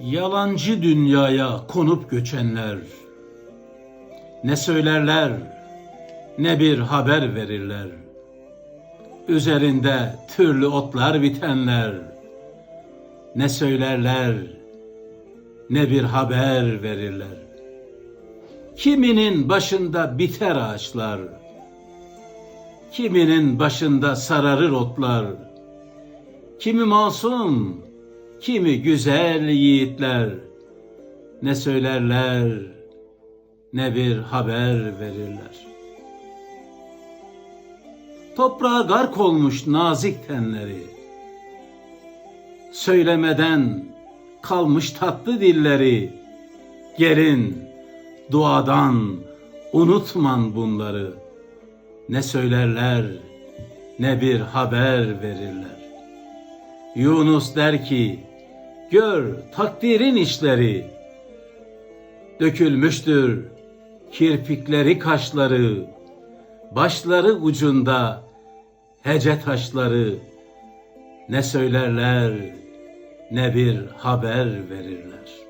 Yalancı dünyaya konup göçenler ne söylerler ne bir haber verirler. Üzerinde türlü otlar bitenler ne söylerler ne bir haber verirler. Kiminin başında biter ağaçlar, kiminin başında sararır otlar. Kimi masum, kimi güzel yiğitler ne söylerler ne bir haber verirler. Toprağa gark olmuş nazik tenleri, söylemeden kalmış tatlı dilleri, gelin duadan unutman bunları, ne söylerler ne bir haber verirler. Yunus der ki, gör takdirin işleri, dökülmüştür kirpikleri kaşları, başları ucunda hece taşları, ne söylerler ne bir haber verirler.